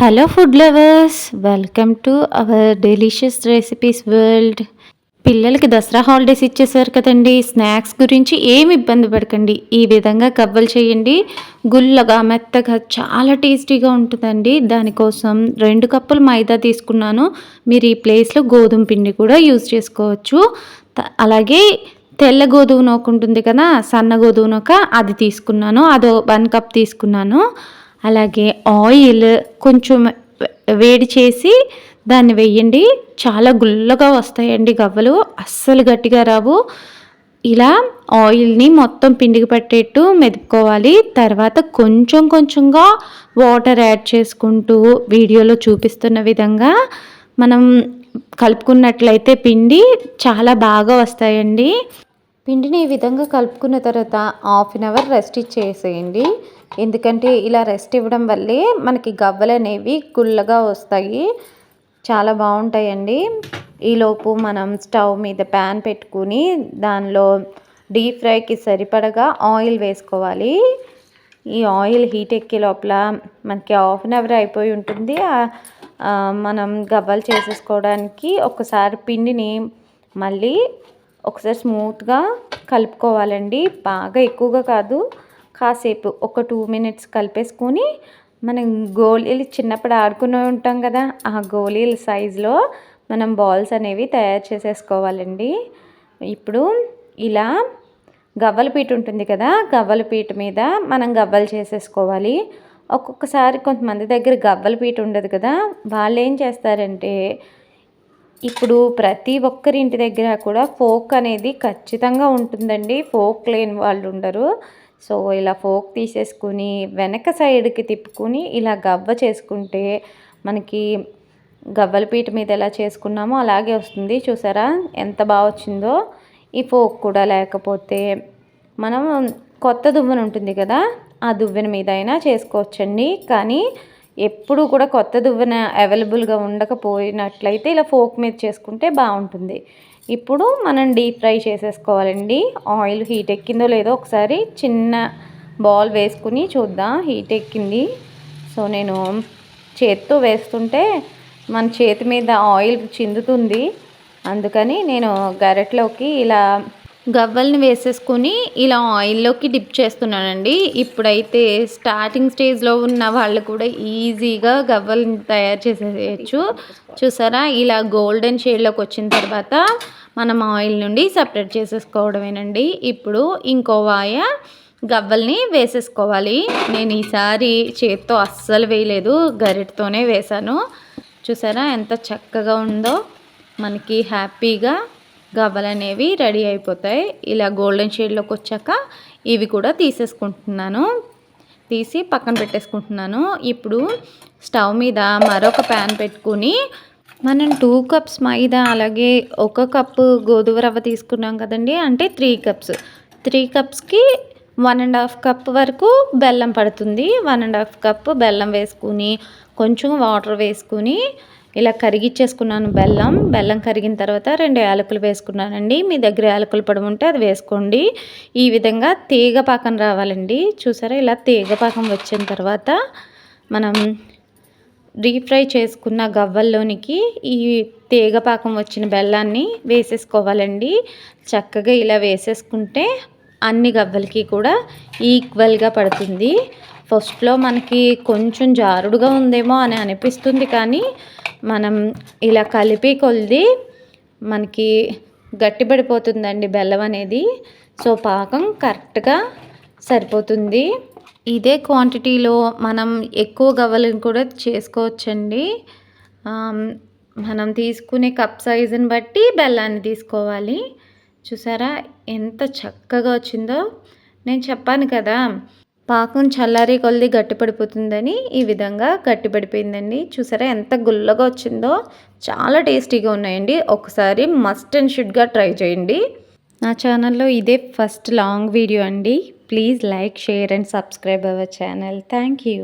Hello food lovers welcome to our delicious recipes world పిల్లలకి Dasara holidays ఇచ్చేసారు కదండి. Snacks గురించి ఏమి ఇబ్బంది పడకండి. ఈ విధంగా కవ్వలు చేయండి. గుల్లగా మెత్తగా చాలా టేస్టీగా ఉంటుందండి. దానికోసం రెండు కప్పులు మైదా తీసుకున్నాను. మీరు ఈ ప్లేస్లో గోధుమ పిండి కూడా యూజ్ చేసుకోవచ్చు. అలాగే తెల్ల గోధుమ నూక ఉంటుంది కదా సన్న గోధుమ నూక అది తీసుకున్నాను. అదో వన్ కప్ తీసుకున్నాను. అలాగే ఆయిల్ కొంచెం వేడి చేసి దాన్ని వెయ్యండి చాలా గుల్లగా వస్తాయండి గవ్వలు. అస్సలు గట్టిగా రావు. ఇలా ఆయిల్ని మొత్తం పిండికి పట్టేట్టు మెదుపుకోవాలి. తర్వాత కొంచెం కొంచెంగా వాటర్ యాడ్ చేసుకుంటూ వీడియోలో చూపిస్తున్న విధంగా మనం కలుపుకున్నట్లయితే పిండి చాలా బాగా వస్తాయండి. పిండిని ఈ విధంగా కలుపుకున్న తర్వాత హాఫ్ అన్ అవర్ రెస్ట్ ఇచ్చేసేయండి. ఎందుకంటే ఇలా రెస్ట్ ఇవ్వడం వల్లే మనకి గవ్వలు అనేవి గుల్లగా వస్తాయి. చాలా బాగుంటాయండి. ఈలోపు మనం స్టవ్ మీద ప్యాన్ పెట్టుకుని దానిలో డీప్ ఫ్రైకి సరిపడగా ఆయిల్ వేసుకోవాలి. ఈ ఆయిల్ హీట్ ఎక్కే లోపల మనకి హాఫ్ అన్ అవర్ అయిపోయి ఉంటుంది. మనం గవ్వలు చేసేసుకోవడానికి ఒకసారి పిండిని మళ్ళీ ఒకసారి స్మూత్గా కలుపుకోవాలండి. బాగా ఎక్కువగా కాదు. కాసేపు ఒక టూ మినిట్స్ కలిపేసుకొని మనం గోళీలు చిన్నప్పుడు ఆడుకునే ఉంటాం కదా ఆ గోళీల సైజులో మనం బాల్స్ అనేవి తయారు చేసేసుకోవాలండి. ఇప్పుడు ఇలా గవ్వల పీట ఉంటుంది కదా గవ్వల పీట మీద మనం గవ్వలు చేసేసుకోవాలి. ఒక్కొక్కసారి కొంతమంది దగ్గర గవ్వల పీట ఉండదు కదా వాళ్ళు ఏం చేస్తారంటే ఇప్పుడు ప్రతి ఒక్కరి ఇంటి దగ్గర కూడా ఫోక్ అనేది ఖచ్చితంగా ఉంటుందండి. ఫోక్ లేని వాళ్ళు ఉండరు సో ఇలా ఫోక్ తీసేసుకుని వెనక సైడ్కి తిప్పుకుని ఇలా గవ్వ చేసుకుంటే మనకి గవ్వల పీట మీద ఎలా చేసుకున్నామో అలాగే వస్తుంది. చూసారా? ఎంత బాగా వచ్చిందో. ఈ ఫోక్ కూడా లేకపోతే మనం కొత్త దువ్వెన ఉంటుంది కదా? ఆ దువ్వెన మీద అయినా చేసుకోవచ్చండి. కానీ ఎప్పుడు కూడా కొత్త దువ్వెన అవైలబుల్గా ఉండకపోయినట్లయితే ఇలా ఫోక్ మీద చేసుకుంటే బాగుంటుంది. ఇప్పుడు మనం డీప్ ఫ్రై చేసేసుకోవాలండి. ఆయిల్ హీట్ ఎక్కిందో లేదో ఒకసారి చిన్న బాల్ వేసుకుని చూద్దాం హీట్ ఎక్కింది. సో నేను చేత్తో వేస్తుంటే మన చేతి మీద ఆయిల్ చిందుతుంది. అందుకని నేను గరెట్లోకి ఇలా గవ్వల్ని వేసేసుకొని ఇలా ఆయిల్లోకి డిప్ చేస్తున్నానండి. ఇప్పుడైతే స్టార్టింగ్ స్టేజ్లో ఉన్న వాళ్ళు కూడా ఈజీగా గవ్వల్ని తయారు చేసేయచ్చు. చూసారా? ఇలా గోల్డెన్ షేడ్లోకి వచ్చిన తర్వాత మనం ఆయిల్ నుండి సపరేట్ చేసేసుకోవడమేనండి. ఇప్పుడు ఇంకో వాయ గవ్వల్ని వేసేసుకోవాలి. నేను ఈసారి చేత్తో అస్సలు వేయలేదు. గరిటతోనే వేశాను. చూసారా? ఎంత చక్కగా ఉందో. మనకి హ్యాపీగా గవ్వలు అనేవి రెడీ అయిపోతాయి. ఇలా గోల్డెన్ షేడ్లోకి వచ్చాక ఇవి కూడా తీసేసుకుంటున్నాను. తీసి పక్కన పెట్టేసుకుంటున్నాను. ఇప్పుడు స్టవ్ మీద మరొక ప్యాన్ పెట్టుకుని మనం టూ కప్స్ మైదా అలాగే ఒక కప్పు గోధుమ రవ్వ తీసుకున్నాం కదండి. అంటే త్రీ కప్స్. త్రీ కప్స్కి వన్ అండ్ హాఫ్ కప్ వరకు బెల్లం పడుతుంది. వన్ అండ్ హాఫ్ కప్ బెల్లం వేసుకుని కొంచెం వాటర్ వేసుకుని ఇలా కరిగిచ్చేసుకున్నాను బెల్లం. బెల్లం కరిగిన తర్వాత రెండు యాలకులు వేసుకున్నానండి. మీ దగ్గర యాలకులు పడి ఉంటే అది వేసుకోండి. ఈ విధంగా తీగ పాకం రావాలండి. చూసారా? ఇలా తీగ పాకం వచ్చిన తర్వాత మనం డీప్ ఫ్రై చేసుకున్న గవ్వల్లోనికి ఈ తీగ పాకం వచ్చిన బెల్లాన్ని వేసేసుకోవాలండి. చక్కగా ఇలా వేసేసుకుంటే అన్ని గవ్వలకి కూడా ఈక్వల్గా పడుతుంది. ఫస్ట్లో మనకి కొంచెం జారుడుగా ఉందేమో అని అనిపిస్తుంది కానీ మనం ఇలా కలిపి కొలిది మనకి గట్టిపడిపోతుందండి బెల్లం అనేది. సో పాకం కరెక్ట్గా సరిపోతుంది. ఇదే క్వాంటిటీలో మనం ఎక్కువ గవ్వలను కూడా చేసుకోవచ్చండి. మనం తీసుకునే కప్ సైజుని బట్టి బెల్లాన్ని తీసుకోవాలి. చూసారా? ఎంత చక్కగా వచ్చిందో. నేను చెప్పాను కదా పాకం చల్లారి కొలిది గట్టిపడిపోతుందని ఈ విధంగా గట్టిపడిపోయిందండి. చూసారా ఎంత గుల్లగా వచ్చిందో? చాలా టేస్టీగా ఉన్నాయండి. ఒకసారి మస్ట్ అండ్ షుడ్గా ట్రై చేయండి. నా ఛానల్లో ఇదే ఫస్ట్ లాంగ్ వీడియో అండి. Please like share and subscribe our channel. Thank you.